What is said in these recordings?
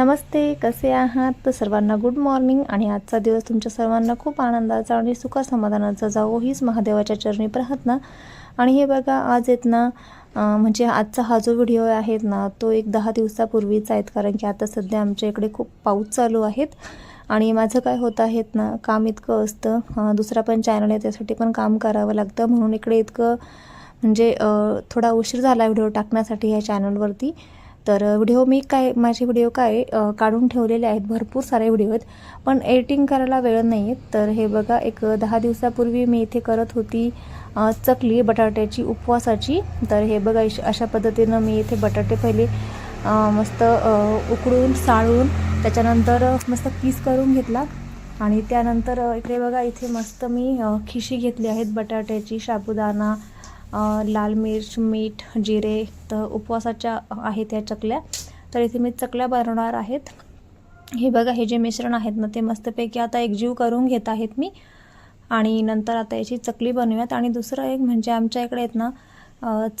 नमस्ते कसे आहात? तर सर्वांना गुड मॉर्निंग आणि आजचा दिवस तुमच्या सर्वांना खूप आनंदाचा आणि सुखा समाधानाचा जावो हीच महादेवाच्या चरणी प्रार्थना. आणि हे बघा आज येत ना म्हणजे आजचा हा जो व्हिडिओ आहेत ना तो एक दहा दिवसापूर्वीचा आहेत कारण की आता सध्या आमच्या इकडे खूप पाऊस चालू आहेत. आणि माझं काय होत आहेत ना काम इतकं असतं दुसरा पण चॅनल आहे त्यासाठी पण काम करावं लागतं. म्हणून इकडे इतकं म्हणजे थोडा उशीर झाला व्हिडिओ टाकण्यासाठी ह्या चॅनलवरती तर व्हिडिओ मी काय माझे व्हिडिओ काय काढून ठेवलेले आहेत. भरपूर सारे व्हिडिओ आहेत. पण एडिटिंग करायला वेळ नाही आहे तर हे बघा एक दहा दिवसापूर्वी मी इथे करत होती चकली बटाट्याची उपवासाची. तर हे बघा इश- अशा पद्धतीनं मी इथे बटाटे पहिले मस्त उकडून साळून त्याच्यानंतर मस्त पीस करून घेतला. आणि त्यानंतर इकडे बघा इथे मस्त मी खिशी घेतली आहेत. बटाट्याची साबुदाणा लाल मिर्च मीठ जिरे तर उपवासाच्या आहेत या चकल्या. तर इथे मी चकल्या बनवणार आहेत. हे बघा हे जे मिश्रण आहेत ना ते मस्तपैकी आता एकजीव करून घेत आहेत मी. आणि नंतर आता याची चकली बनवूयात. आणि दुसरं एक म्हणजे आमच्या इकडे आहेत ना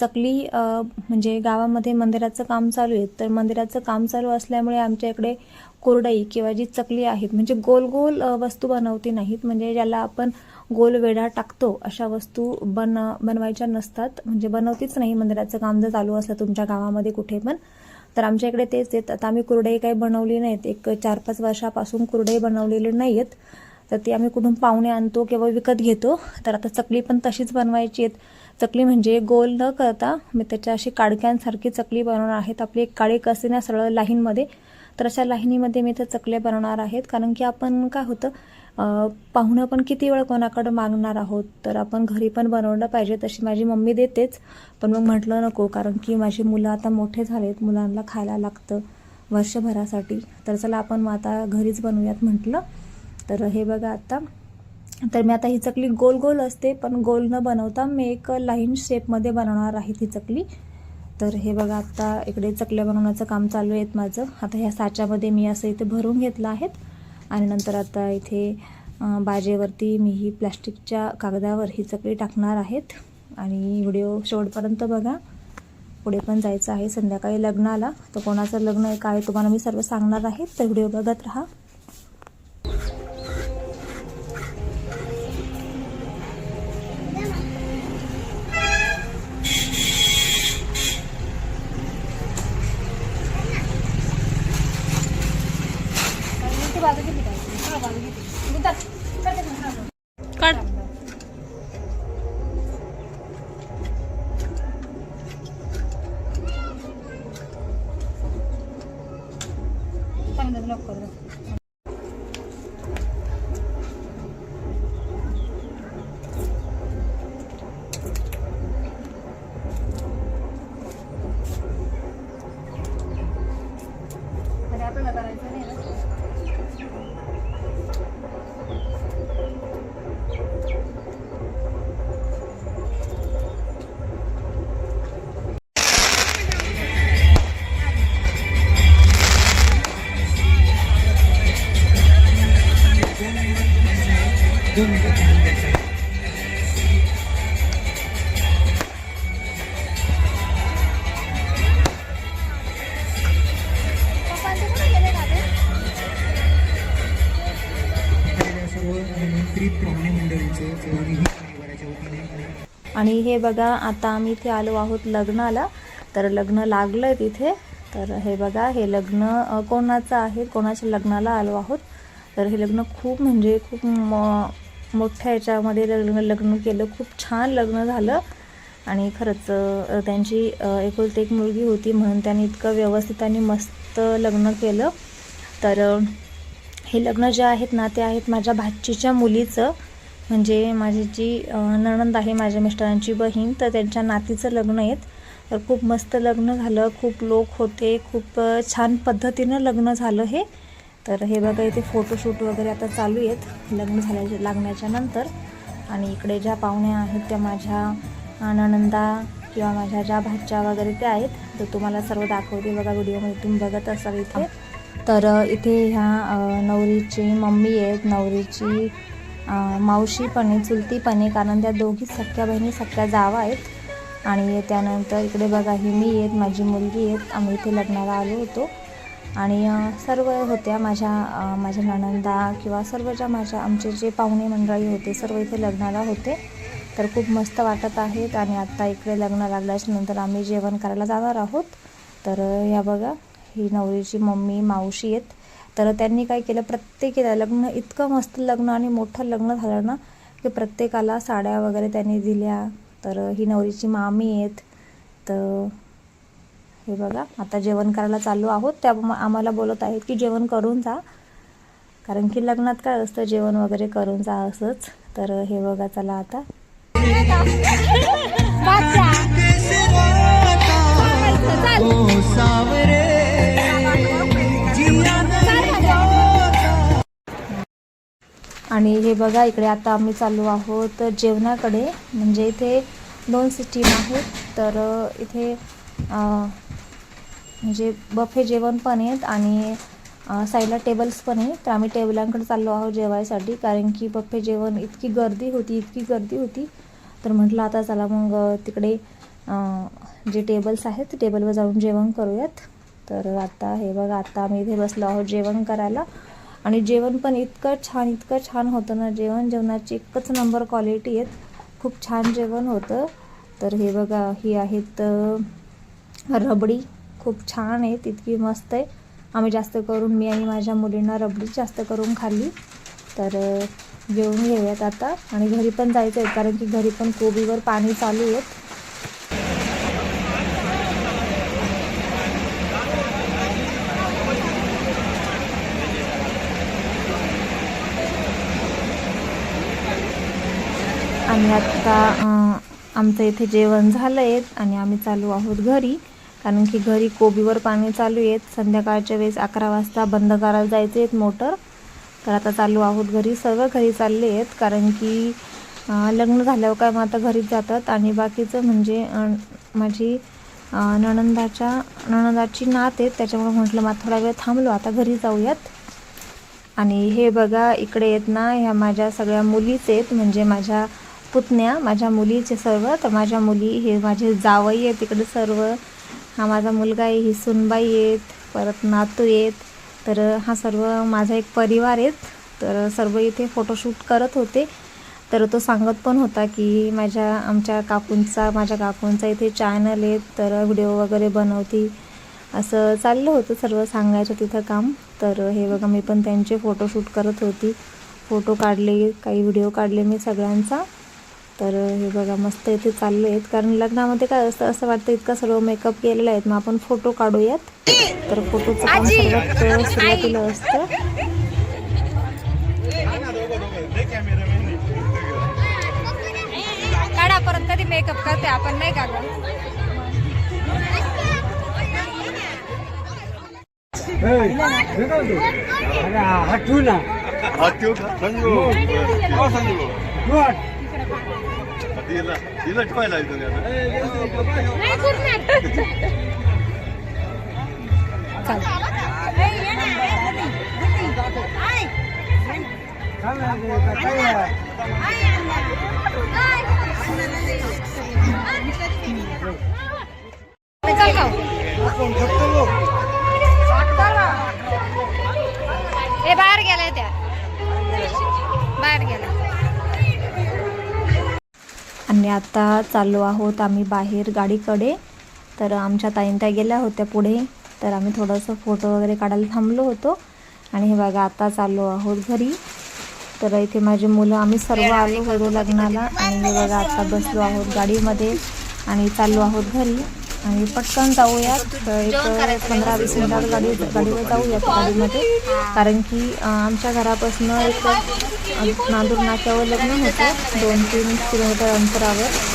चकली म्हणजे गावामध्ये मंदिराचं काम चालू आहे. तर मंदिराचं काम चालू असल्यामुळे आमच्या इकडे कोरडई किंवा जी चकली आहेत म्हणजे गोल गोल वस्तू बनवती नाहीत. म्हणजे ज्याला आपण गोल वेढा टाकतो अशा वस्तू बन बनवायच्या नसतात. म्हणजे बनवतीच नाही मंदिराचं काम जर चालू असलं तुमच्या गावामध्ये कुठे पण. तर आमच्या इकडे तेच आहेत. आता आम्ही कुरडई काही बनवली नाहीत. एक चार पाच वर्षापासून कुरडई बनवलेले नाही आहेत तर ती आम्ही कुठून पाहुणे आणतो किंवा विकत घेतो. तर आता चकली पण तशीच बनवायची आहेत. चकली म्हणजे गोल न करता मी त्याच्या अशी काडक्यांसारखी चकली बनवणार आहेत आपली एक काळी कसे ना सरळ लाईनमध्ये तर अशा लाहिनीमध्ये मी त्या चकल्या बनवणार आहेत. कारण की आपण काय होतं पाहुणं पण किती वेळ कोणाकडं मागणार आहोत? तर आपण घरी पण बनवलं पाहिजे तशी माझी मम्मी देतेच. पण मग म्हटलं नको कारण की माझी मुलं आता मोठे झालेत मुलांना खायला लागतं वर्षभरासाठी. तर चला आपण मग आता घरीच बनवूयात म्हटलं. तर हे बघा आता. तर मी आता ही चकली गोल गोल असते पण गोल न बनवता मी एक लाईन शेपमध्ये बनवणार आहे ती चकली. तर हे बघा आता इकडे चकल्या बनवण्याचं काम चालू आहेत माझं. आता ह्या साच्यामध्ये मी असं इथे भरून घेतलं आहेत. आणि नंतर आता इथे बाजेवरती मी ही प्लॅस्टिकच्या कागदावर ही चकली टाकणार आहेत. आणि व्हिडिओ शेवटपर्यंत बघा. पुढे पण जायचं आहे संध्याकाळी लग्नाला. तर कोणाचं लग्न आहे काय तुम्हाला मी सर्व सांगणार आहे. तर व्हिडिओ बघत राहा. Bueno, lo. आणि हे बघा आता आम्ही इथे आलो आहोत लग्नाला. तर लग्न लागलं आहे तिथे. तर हे बघा हे लग्न कोणाचं आहे? कोणाच्या लग्नाला आलो आहोत? तर हे लग्न खूप म्हणजे खूप म मोठ्या याच्यामध्ये लग्न लग्न केलं. खूप छान लग्न झालं. आणि खरंच त्यांची अ, एकुलती एक मुलगी होती म्हणून त्यांनी इतकं व्यवस्थित आणि मस्त लग्न केलं. तर हे लग्न जे आहेत ना ते आहेत माझ्या भाचीच्या मुलीचं. म्हणजे माझी जी नणंद आहे माझ्या मिस्टरांची बहीण तर त्यांच्या नातीचं लग्न आहेत. तर खूप मस्त लग्न झालं. खूप लोक होते. खूप छान पद्धतीनं लग्न झालं हे. तर हे बघा इथे फोटोशूट वगैरे आता चालू आहेत. लग्न झाल्याच्या लागण्याच्या नंतर. आणि इकडे ज्या पाहुण्या आहेत त्या माझ्या अ, नणंदा किंवा माझ्या ज्या भाच्या वगैरे त्या आहेत. तर तुम्हाला सर्व दाखवते बघा व्हिडिओमध्ये. तुम्ही बघत असाल इथे. तर इथे ह्या नवरीची मम्मी आहेत. नवरीची मावशीपणे चुलतीपणे चुलती पण कारण त्या दोघी सख्या बहिणी सख्या जावा आहेत. आणि त्यानंतर इकडे बघा ही मी आहेत माझी मुलगी आहेत. आम्ही इथे लग्नाला आलो होतो. आणि सर्व होत्या माझ्या माझ्या नणंदा किंवा सर्व ज्या माझ्या आमचे जे पाहुणे मंडळी होते सर्व इथे लग्नाला होते. तर खूप मस्त वाटत आहेत. आणि आत्ता इकडे लग्न लागल्याच्या नंतर आम्ही जेवण करायला जाणार आहोत. तर या बघा ही नवरीची मम्मी मावशी आहेत. तर त्यांनी काय केलं? प्रत्येकीला लग्न इतकं मस्त लग्न आणि मोठं लग्न झालं ना की प्रत्येकाला साड्या वगैरे त्यांनी दिल्या. तर ही नवरीची मामी आहेत. तर हे बघा आता जेवण करायला चालू आहोत. त्या आम्हाला बोलत आहेत की जेवण करून जा. कारण की लग्नात काय असतं जेवण वगैरे करून जा असंच. तर हे बघा चला आता. आणि हे बघा इकडे आता आम्ही चाललो आहोत जेवणाकडे. म्हणजे इथे दोन सिस्टीम आहेत तर इथे म्हणजे बफे जेवण पण आहेत आणि साईडला टेबल्स पण आहेत. तर आम्ही टेबलांकडे चाललो आहोत जेवायसाठी कारण की बफे जेवण इतकी गर्दी होती इतकी गर्दी होती. तर म्हटलं आता चला मग तिकडे जे टेबल्स आहेत टेबलवर जाऊन जेवण करूयात. तर आता हे बघा आता आम्ही इथे बसलो आहोत जेवण करायला. आणि जेवण पण इतकं छान इतकं छान होतं ना जेवण. जेवणाची एकच नंबर क्वालिटी आहेत. खूप छान जेवण होतं. तर हे बघा ही आहेत रबडी. खूप छान आहेत इतकी मस्त आहे. आम्ही जास्त करून मी आणि माझ्या मुलींना रबडी जास्त करून खाल्ली. तर जेवून घेऊयात आता. आणि घरी पण जायचं आहे कारण की घरी पण कोबीवर पाणी चालू आहेत. आणि आत्ता आमचं इथे जेवण झालं आहे आणि आम्ही चालू आहोत घरी. कारण की घरी कोबीवर पाणी चालू आहेत संध्याकाळच्या वेळेस अकरा वाजता बंद करायला जायचे आहेत मोटर. तर आता चालू आहोत घरी. सर्व घरी चालले आहेत. कारण की लग्न झाल्यावर काय मग आता घरीच जातात. आणि बाकीचं म्हणजे माझी नणंदाच्या नणंदाची नात आहेत त्याच्यामुळे म्हटलं मग थोडा वेळ थांबलो. आता घरी जाऊयात. आणि हे बघा इकडे येत ना ह्या माझ्या सगळ्या मुलीच आहेत. म्हणजे माझ्या पुतण्या माझ्या मुलीचे सर्व. तर माझ्या मुली हे माझे जावई आहेत तिकडे सर्व. हा माझा मुलगा आहे ही सुनबाई आहेत परत नातू आहेत. तर हा सर्व माझा एक परिवार आहेत. तर सर्व इथे फोटोशूट करत होते. तर तो सांगत पण होता की माझ्या आमच्या काकूंचा माझ्या काकूंचा इथे चॅनल आहेत. तर व्हिडिओ वगैरे बनवती. असं चाललं होतं सर्व सांगायचं तिथं काम. तर हे बघा मी पण त्यांचे फोटोशूट करत होती. फोटो काढले काही व्हिडिओ काढले मी सगळ्यांचा. तर हे बघा मस्त इथे चालले आहेत. कारण लग्नामध्ये काय असतं असं वाटतं इतका सर्व मेकअप केलेला आहे. मग आपण फोटो काढूयात. तर फोटोचं काम सर्वात सुरुवातीला असतं. काढा परत कधी मेकअप करते आपण नाही काढला 학교 हिला हिला ठेवायला लागतो त्याला आता चाललो आहोत आम्ही बाहेर गाडीकडे. तर आमच्या ताईन त्या गेल्या होत्या पुढे. तर आम्ही थोडंसं फोटो वगैरे काढायला थांबलो होतो. आणि हे बघा आता चाललो आहोत घरी. तर इथे माझी मुलं आम्ही सर्व आलो होतो लग्नाला. आणि हे बघा आता बसलो आहोत गाडीमध्ये आणि चाललो आहोत घरी. आणि पटकन जाऊयात. एक पंधरा वीस मिनिटात गाडी गाडीवर जाऊयात गाडीमध्ये. कारण की आमच्या घरापासून एक नांदूर नाक्यावर लग्न होतं. दोन तीन किलोमीटर अंतरावर.